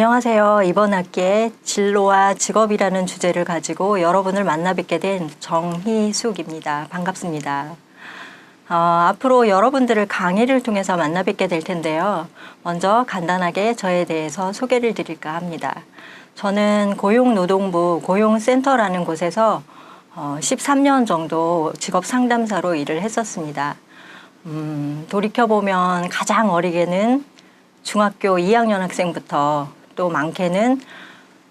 안녕하세요. 이번 학기에 진로와 직업이라는 주제를 가지고 여러분을 만나 뵙게 된 정희숙입니다. 반갑습니다. 어, 앞으로 여러분들을 강의를 통해서 만나 뵙게 될 텐데요. 먼저 간단하게 저에 대해서 소개를 드릴까 합니다. 저는 고용노동부 고용센터라는 곳에서 어, 13년 정도 직업 상담사로 일을 했었습니다. 음, 돌이켜보면 가장 어리게는 중학교 2학년 학생부터 또 많게는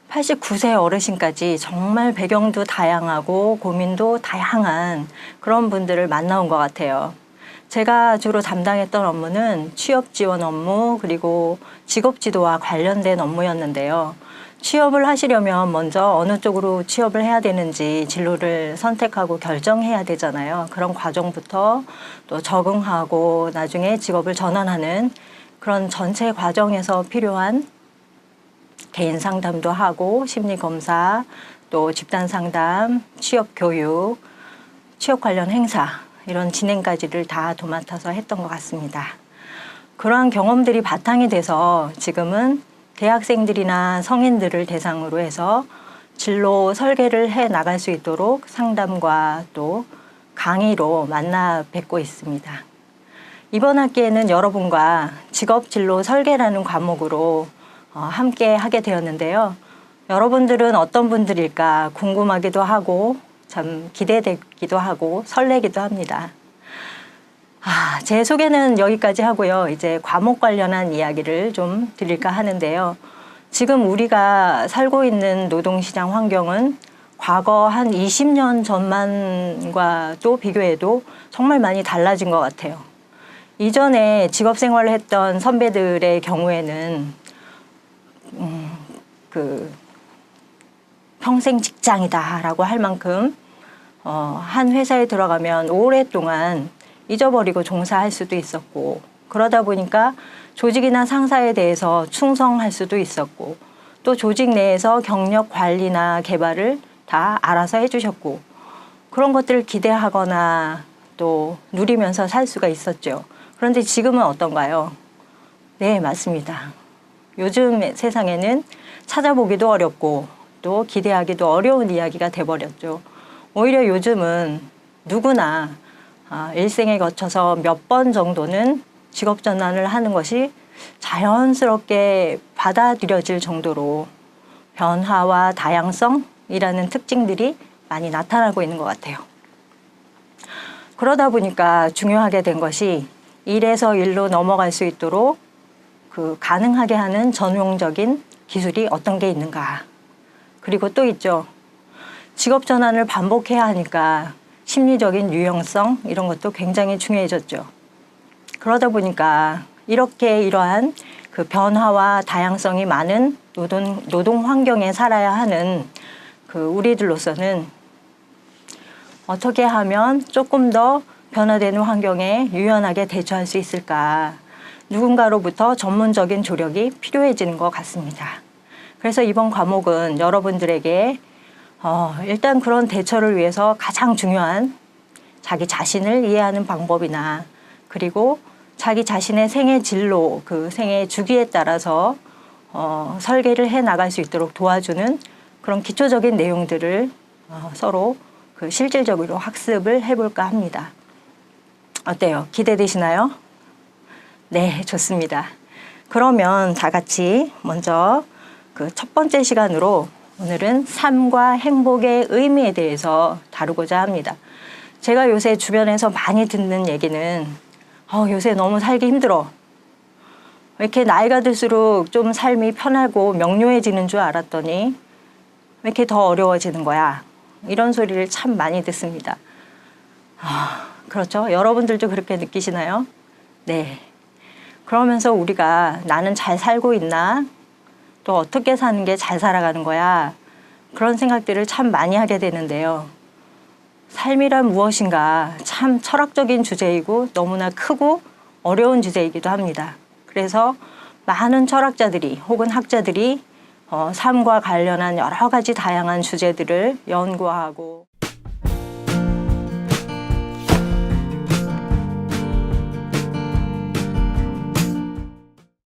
89세 어르신까지 정말 배경도 다양하고 고민도 다양한 그런 분들을 만나온 것 같아요. 제가 주로 담당했던 업무는 취업 지원 업무 그리고 직업 지도와 관련된 업무였는데요. 취업을 하시려면 먼저 어느 쪽으로 취업을 해야 되는지 진로를 선택하고 결정해야 되잖아요. 그런 과정부터 또 적응하고 나중에 직업을 전환하는 그런 전체 과정에서 필요한 개인 상담도 하고 심리 검사 또 집단 상담, 취업 교육, 취업 관련 행사 이런 진행까지를 다 도맡아서 했던 것 같습니다. 그러한 경험들이 바탕이 돼서 지금은 대학생들이나 성인들을 대상으로 해서 진로 설계를 해 나갈 수 있도록 상담과 또 강의로 만나 뵙고 있습니다. 이번 학기에는 여러분과 직업 진로 설계라는 과목으로 어, 함께 하게 되었는데요. 여러분들은 어떤 분들일까 궁금하기도 하고 참 기대되기도 하고 설레기도 합니다. 아, 제 소개는 여기까지 하고요. 이제 과목 관련한 이야기를 좀 드릴까 하는데요. 지금 우리가 살고 있는 노동시장 환경은 과거 한 20년 전만과 또 비교해도 정말 많이 달라진 것 같아요. 이전에 직업 생활을 했던 선배들의 경우에는 음, 그 평생 직장이다라고 할 만큼 어, 한 회사에 들어가면 오랫동안 잊어버리고 종사할 수도 있었고 그러다 보니까 조직이나 상사에 대해서 충성할 수도 있었고 또 조직 내에서 경력 관리나 개발을 다 알아서 해주셨고 그런 것들을 기대하거나 또 누리면서 살 수가 있었죠. 그런데 지금은 어떤가요? 네, 맞습니다. 요즘 세상에는 찾아보기도 어렵고 또 기대하기도 어려운 이야기가 돼버렸죠. 오히려 요즘은 누구나 아, 일생에 거쳐서 몇 번 정도는 직업 전환을 하는 것이 자연스럽게 받아들여질 정도로 변화와 다양성이라는 특징들이 많이 나타나고 있는 것 같아요. 그러다 보니까 중요하게 된 것이 일에서 일로 넘어갈 수 있도록 그 가능하게 하는 전용적인 기술이 어떤 게 있는가. 그리고 또 있죠. 직업 전환을 반복해야 하니까 심리적인 유형성 이런 것도 굉장히 중요해졌죠. 그러다 보니까 이렇게 이러한 그 변화와 다양성이 많은 노동, 노동 환경에 살아야 하는 그 우리들로서는 어떻게 하면 조금 더 변화되는 환경에 유연하게 대처할 수 있을까. 누군가로부터 전문적인 조력이 필요해지는 것 같습니다. 그래서 이번 과목은 여러분들에게 어, 일단 그런 대처를 위해서 가장 중요한 자기 자신을 이해하는 방법이나 그리고 자기 자신의 생애 진로, 그 생애 주기에 따라서 어, 설계를 해 나갈 수 있도록 도와주는 그런 기초적인 내용들을 어, 서로 그 실질적으로 학습을 해볼까 합니다. 어때요? 기대되시나요? 네, 좋습니다. 그러면 다 같이 먼저 그 첫 번째 시간으로 오늘은 삶과 행복의 의미에 대해서 다루고자 합니다. 제가 요새 주변에서 많이 듣는 얘기는 어, 요새 너무 살기 힘들어. 왜 이렇게 나이가 들수록 좀 삶이 편하고 명료해지는 줄 알았더니 왜 이렇게 더 어려워지는 거야? 이런 소리를 참 많이 듣습니다. 아, 그렇죠. 여러분들도 그렇게 느끼시나요? 네. 그러면서 우리가 나는 잘 살고 있나? 또 어떻게 사는 게 잘 살아가는 거야? 그런 생각들을 참 많이 하게 되는데요. 삶이란 무엇인가 참 철학적인 주제이고 너무나 크고 어려운 주제이기도 합니다. 그래서 많은 철학자들이 혹은 학자들이 어, 삶과 관련한 여러 가지 다양한 주제들을 연구하고